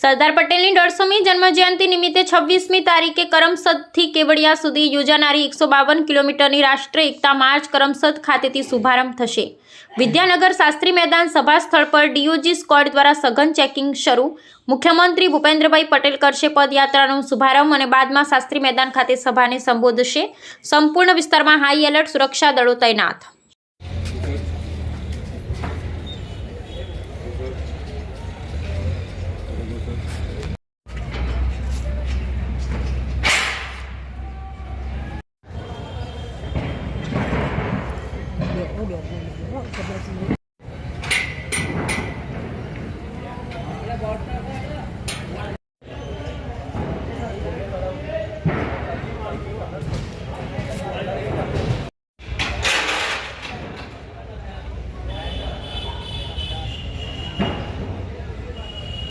સરદાર પટેલની દોઢસોમી જન્મજયંતિ નિમિત્તે છવ્વીસમી તારીખે કરમસદથી કેવડિયા સુધી યોજાનારી એકસો બાવન કિલોમીટરની રાષ્ટ્રીય એકતા માર્ચ કરમસદ ખાતેથી શુભારંભ થશે. વિદ્યાનગર શાસ્ત્રી મેદાન સભા સ્થળ પર ડીઓજી સ્કોડ દ્વારા સઘન ચેકિંગ શરૂ. મુખ્યમંત્રી ભૂપેન્દ્રભાઈ પટેલ કરશે પદયાત્રાનો શુભારંભ અને બાદમાં શાસ્ત્રી મેદાન ખાતે સભાને સંબોધશે. સંપૂર્ણ વિસ્તારમાં હાઈ એલર્ટ સુરક્ષા દળો તૈનાત. sebelah sini. Ya,